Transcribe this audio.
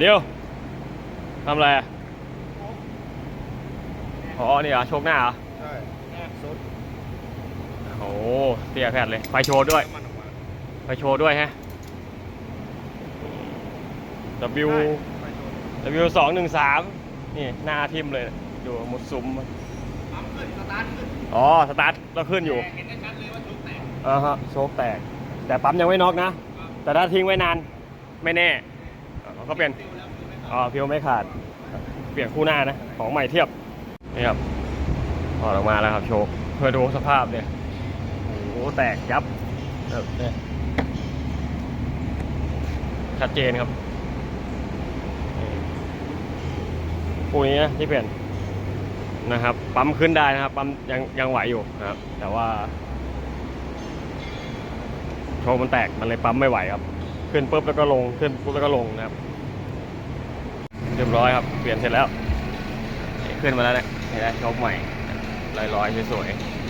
เดี๋ยวทำอะไรอะอ๋อนี่เหรอโชกหน้าเหรอ ใช่ซุดโอ้โหเตี้ยแพทย์เลยไฟโชว์ด้วยมันออกมาไฟโชว์ด้วยฮะ W ใช่ไฟโชว์ W สองหนึ่งสามนี่หน้าทิมเลยอยู่หมุดซุ้มปั๊มขึ้นสตาร์ทขึ้นอ๋อ สตาร์ทเราขึ้นอยู่ แต่เห็นได้ชัดเลยว่าชุดแตกอ่าฮะโชคแตก แต่ปั๊มยังไม่น็อกนะ แต่ถ้าทิ้งไว้นาน ไม่แน่อ่า ก็เปลี่ยนฟิวแล้วฟิวไม่อ๋อพิวไม่ขาด เปลี่ยนคู่หน้านะ ของใหม่เทียบ นี่ครับถอดออกมาแล้วครับโชคเพื่อดูสภาพเนี่ยโอ้โหแตกยับแบบเนี่ยชัดเจนครับนี่คู่นี้นะที่เปลี่ยนนะครับ ปั๊มขึ้นได้นะครับ ปั๊มยังยังไหวอยู่นะครับ แต่ว่า โชว์มันแตกมันเลยปั๊มไม่ไหวครับ ขึ้นปุ๊บแล้วก็ลง ขึ้นปุ๊บแล้วก็ลงนะครับเรียบร้อยครับ เปลี่ยนเสร็จแล้ว ขึ้นมาแล้วนะเห็นไหมโชกใหม่ลอยๆสวยๆ